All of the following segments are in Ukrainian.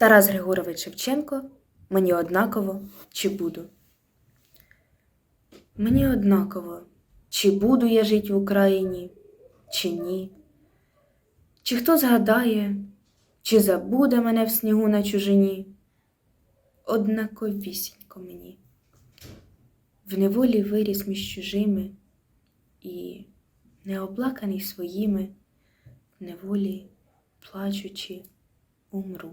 Тарас Григорович Шевченко, мені однаково, чи буду. Мені однаково, чи буду я жить в Україні, чи ні. Чи хто згадає, чи забуде мене в снігу на чужині. Однаковісінько мені. В неволі виріс між чужими і, неоплаканий своїми, в неволі, плачучи, умру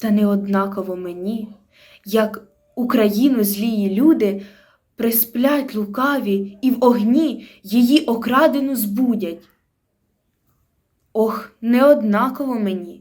Та не однаково мені, як Україну злії люди присплять лукаві і в огні її окрадену збудять. Ох, не однаково мені,